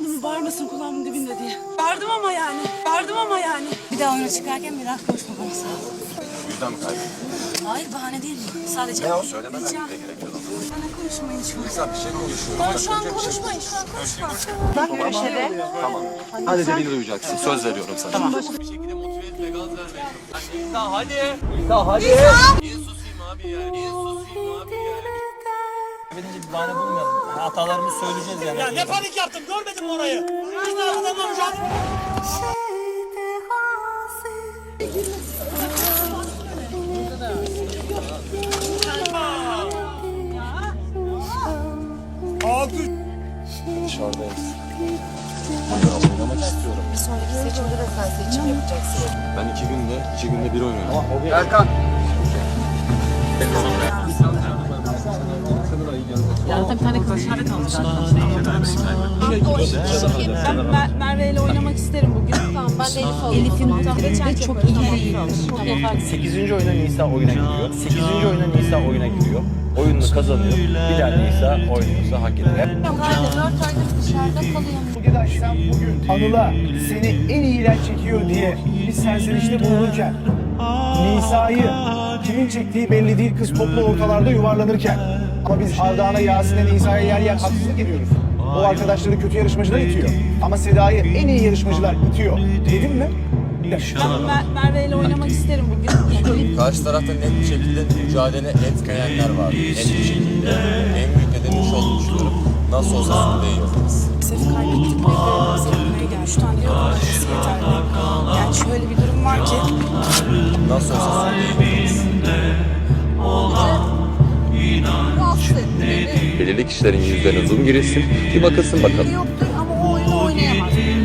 Mı bağırmasın kulağımın dibinde diye. Bağırdım ama yani. Bağırdım ama yani. Bir daha oyuna çıkarken bir daha konuşma bana sağ ol. Yüzden mi kaybettin? Hayır bahane değil bu. Sadece Ya o söylemeden de gerek yok. Bana konuşmayın şu an. Güzel bir şey konuşuyoruz. Ben şu an konuşmayın. Şu an konuşma. Tamam. Hadi de beni duyacaksın. Söz veriyorum sana. Tamam. bir şekilde motive etme, gaz verme. Hani İsa hadi. İsa hadi. Niye susayım abi ya? Niye susayım abi ya? Kaybedince bir bahane bulmayalım. Yani hatalarımızı söyleyeceğiz yani. Ya ne panik yaptım görmedin mi orayı? Biz de arkadan mücadele Dışarıdayız. Ben oynamak istiyorum. Bir sonraki seçimde de sen seçim yapacaksın. Ben iki günde, iki günde bir oynuyorum. Erkan. Ben Mer- Merve ile oynamak isterim bugün. Tamam ben de Elif alayım. Elif'in de çok iyi değildir. 8. oyuna Nisa oyuna giriyor. 8. oyuna Nisa oyuna giriyor. Oyununu kazanıyor. Bir daha Nisa oynuyorsa hak ediyor. Haydi dört aydır dışarıda kalıyorum. Gedaş sen bugün Anıl'a seni en iyiler çekiyor diye bir serzenişte bulunurken Nisa'yı kimin çektiği belli değil kız toplu ortalarda yuvarlanırken ama biz Ardahan'a Yasin'e Nisa'ya yer yer haksızlık ediyoruz. O arkadaşları kötü yarışmacılar itiyor. Ama Seda'yı en iyi yarışmacılar itiyor. Dedim mi? Ben Mer- Merve ile oynamak isterim bugün. Karşı tarafta net bir şekilde mücadele etmeyenler var. Net bir şekilde. En büyük nedeni şu olduğunu düşünüyorum. Nasıl olsa Sude'yi yaparız. Sef kaybettik bekleyelim sevmeye gel. Şu tane diyor olması yeterli. Yani şöyle bir durum var ki. Nasıl olsa Sude'yi yaparız. Belirli kişilerin yüzlerine zoom girilsin. Bir bakılsın bakalım. O oyunu oynayabilir.